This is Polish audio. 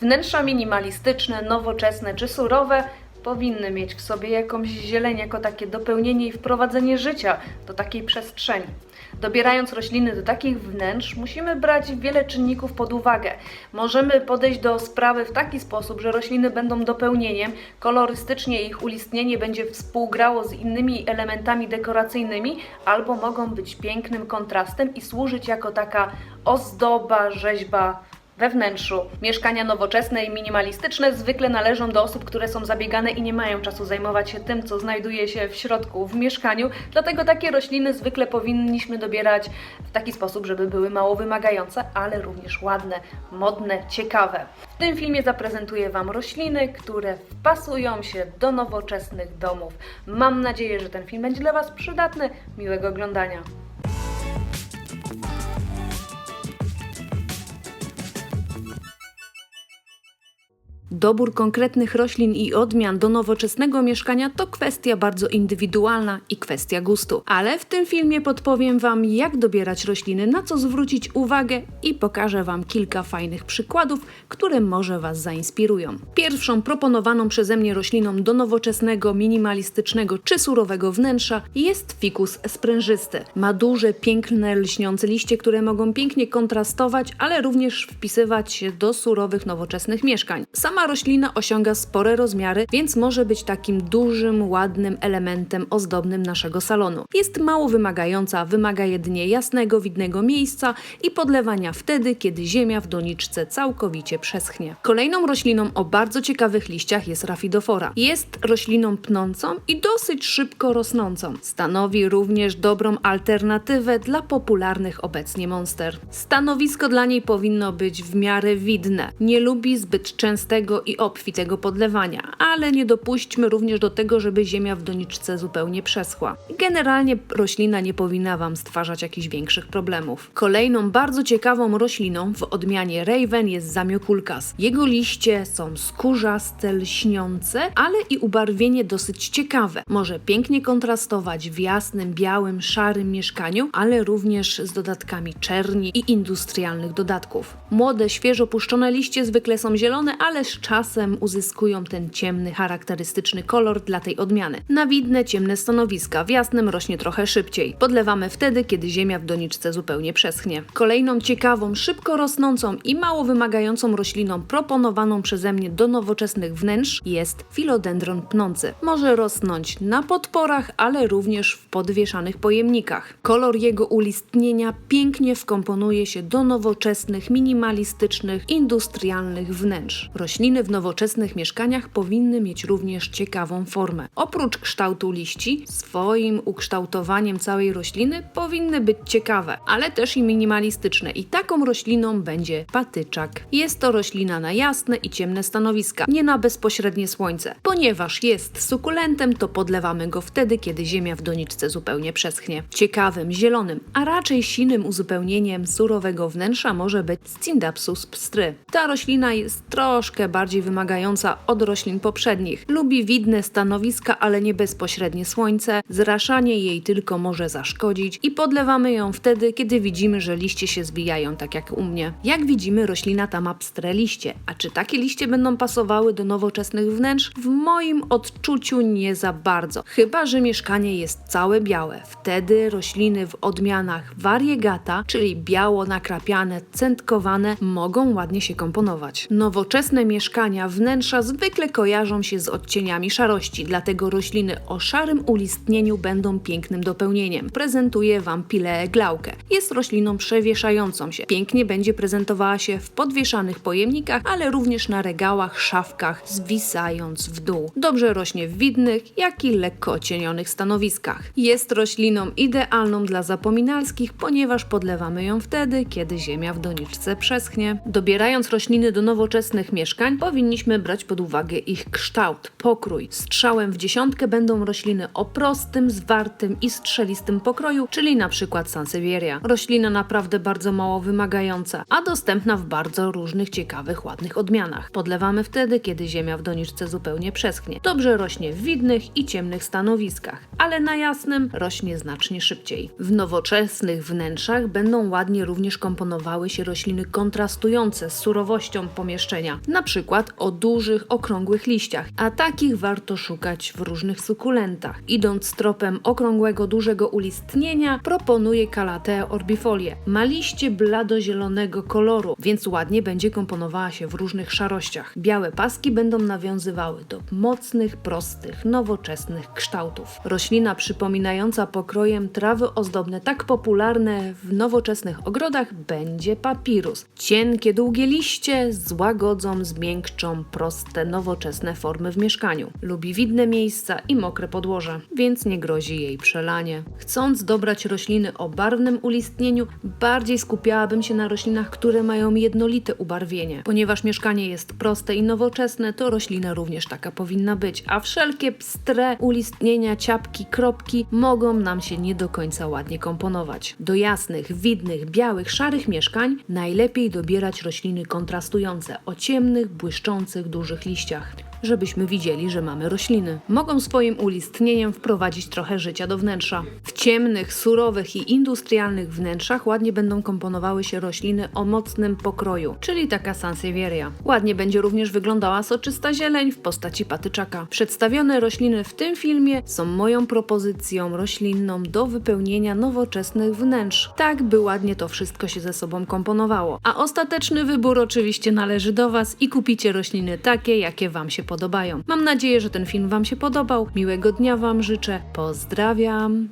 Wnętrza minimalistyczne, nowoczesne czy surowe powinny mieć w sobie jakąś zieleń jako takie dopełnienie i wprowadzenie życia do takiej przestrzeni. Dobierając rośliny do takich wnętrz, musimy brać wiele czynników pod uwagę. Możemy podejść do sprawy w taki sposób, że rośliny będą dopełnieniem, kolorystycznie ich ulistnienie będzie współgrało z innymi elementami dekoracyjnymi, albo mogą być pięknym kontrastem i służyć jako taka ozdoba, rzeźba we wnętrzu. Mieszkania nowoczesne i minimalistyczne zwykle należą do osób, które są zabiegane i nie mają czasu zajmować się tym, co znajduje się w środku w mieszkaniu. Dlatego takie rośliny zwykle powinniśmy dobierać w taki sposób, żeby były mało wymagające, ale również ładne, modne, ciekawe. W tym filmie zaprezentuję Wam rośliny, które wpasują się do nowoczesnych domów. Mam nadzieję, że ten film będzie dla Was przydatny. Miłego oglądania. Dobór konkretnych roślin i odmian do nowoczesnego mieszkania to kwestia bardzo indywidualna i kwestia gustu. Ale w tym filmie podpowiem Wam, jak dobierać rośliny, na co zwrócić uwagę i pokażę Wam kilka fajnych przykładów, które może Was zainspirują. Pierwszą proponowaną przeze mnie rośliną do nowoczesnego, minimalistycznego czy surowego wnętrza jest fikus sprężysty. Ma duże, piękne, lśniące liście, które mogą pięknie kontrastować, ale również wpisywać się do surowych, nowoczesnych mieszkań. Sama roślina osiąga spore rozmiary, więc może być takim dużym, ładnym elementem ozdobnym naszego salonu. Jest mało wymagająca, wymaga jedynie jasnego, widnego miejsca i podlewania wtedy, kiedy ziemia w doniczce całkowicie przeschnie. Kolejną rośliną o bardzo ciekawych liściach jest rafidofora. Jest rośliną pnącą i dosyć szybko rosnącą. Stanowi również dobrą alternatywę dla popularnych obecnie monster. Stanowisko dla niej powinno być w miarę widne. Nie lubi zbyt częstego i obfitego podlewania, ale nie dopuśćmy również do tego, żeby ziemia w doniczce zupełnie przeschła. Generalnie roślina nie powinna Wam stwarzać jakichś większych problemów. Kolejną bardzo ciekawą rośliną w odmianie Raven jest zamiokulkas. Jego liście są skórzaste, lśniące, ale i ubarwienie dosyć ciekawe. Może pięknie kontrastować w jasnym, białym, szarym mieszkaniu, ale również z dodatkami czerni i industrialnych dodatków. Młode, świeżo puszczone liście zwykle są zielone, ale z czasem uzyskują ten ciemny, charakterystyczny kolor dla tej odmiany. Na widne, ciemne stanowiska w jasnym rośnie trochę szybciej. Podlewamy wtedy, kiedy ziemia w doniczce zupełnie przeschnie. Kolejną ciekawą, szybko rosnącą i mało wymagającą rośliną proponowaną przeze mnie do nowoczesnych wnętrz jest filodendron pnący. Może rosnąć na podporach, ale również w podwieszanych pojemnikach. Kolor jego ulistnienia pięknie wkomponuje się do nowoczesnych, minimalistycznych, industrialnych wnętrz. Rośliny w nowoczesnych mieszkaniach powinny mieć również ciekawą formę. Oprócz kształtu liści, swoim ukształtowaniem całej rośliny powinny być ciekawe, ale też i minimalistyczne. I taką rośliną będzie patyczak. Jest to roślina na jasne i ciemne stanowiska, nie na bezpośrednie słońce. Ponieważ jest sukulentem, to podlewamy go wtedy, kiedy ziemia w doniczce zupełnie przeschnie. Ciekawym, zielonym, a raczej sinym uzupełnieniem surowego wnętrza może być Scindapsus pstry. Ta roślina jest troszkę bardziej wymagająca od roślin poprzednich. Lubi widne stanowiska, ale nie bezpośrednie słońce. Zraszanie jej tylko może zaszkodzić i podlewamy ją wtedy, kiedy widzimy, że liście się zwijają, tak jak u mnie. Jak widzimy, roślina ta ma pstre liście. A czy takie liście będą pasowały do nowoczesnych wnętrz? W moim odczuciu nie za bardzo. Chyba, że mieszkanie jest całe białe. Wtedy rośliny w odmianach variegata, czyli biało nakrapiane, centkowane, mogą ładnie się komponować. Nowoczesne mieszkania, wnętrza zwykle kojarzą się z odcieniami szarości, dlatego rośliny o szarym ulistnieniu będą pięknym dopełnieniem. Prezentuję Wam Pileę glaukę. Jest rośliną przewieszającą się. Pięknie będzie prezentowała się w podwieszanych pojemnikach, ale również na regałach, szafkach, zwisając w dół. Dobrze rośnie w widnych, jak i lekko ocienionych stanowiskach. Jest rośliną idealną dla zapominalskich, ponieważ podlewamy ją wtedy, kiedy ziemia w doniczce przeschnie. Dobierając rośliny do nowoczesnych mieszkań, powinniśmy brać pod uwagę ich kształt, pokrój. Strzałem w dziesiątkę będą rośliny o prostym, zwartym i strzelistym pokroju, czyli na przykład Sansevieria. Roślina naprawdę bardzo mało wymagająca, a dostępna w bardzo różnych ciekawych, ładnych odmianach. Podlewamy wtedy, kiedy ziemia w doniczce zupełnie przeschnie. Dobrze rośnie w widnych i ciemnych stanowiskach, ale na jasnym rośnie znacznie szybciej. W nowoczesnych wnętrzach będą ładnie również komponowały się rośliny kontrastujące z surowością pomieszczenia, na przykład o dużych, okrągłych liściach, a takich warto szukać w różnych sukulentach. Idąc tropem okrągłego, dużego ulistnienia, proponuję Calatea orbifolię. Ma liście bladozielonego koloru, więc ładnie będzie komponowała się w różnych szarościach. Białe paski będą nawiązywały do mocnych, prostych, nowoczesnych kształtów. Roślina przypominająca pokrojem trawy ozdobne, tak popularne w nowoczesnych ogrodach, będzie papirus. Cienkie, długie liście złagodzą, zmiękczą proste, nowoczesne formy w mieszkaniu. Lubi widne miejsca i mokre podłoże, więc nie grozi jej przelanie. Chcąc dobrać rośliny o barwnym ulistnieniu, bardziej skupiałabym się na roślinach, które mają jednolite ubarwienie. Ponieważ mieszkanie jest proste i nowoczesne, to roślina również taka powinna być, a wszelkie pstre ulistnienia, ciapki, kropki mogą nam się nie do końca ładnie komponować. Do jasnych, widnych, białych, szarych mieszkań najlepiej dobierać rośliny kontrastujące o ciemnych, błyszczących, dużych liściach żebyśmy widzieli, że mamy rośliny. Mogą swoim ulistnieniem wprowadzić trochę życia do wnętrza. Ciemnych, surowych i industrialnych wnętrzach ładnie będą komponowały się rośliny o mocnym pokroju, czyli taka Sansevieria. Ładnie będzie również wyglądała soczysta zieleń w postaci patyczaka. Przedstawione rośliny w tym filmie są moją propozycją roślinną do wypełnienia nowoczesnych wnętrz, tak by ładnie to wszystko się ze sobą komponowało. A ostateczny wybór oczywiście należy do Was i kupicie rośliny takie, jakie Wam się podobają. Mam nadzieję, że ten film Wam się podobał. Miłego dnia Wam życzę. Pozdrawiam.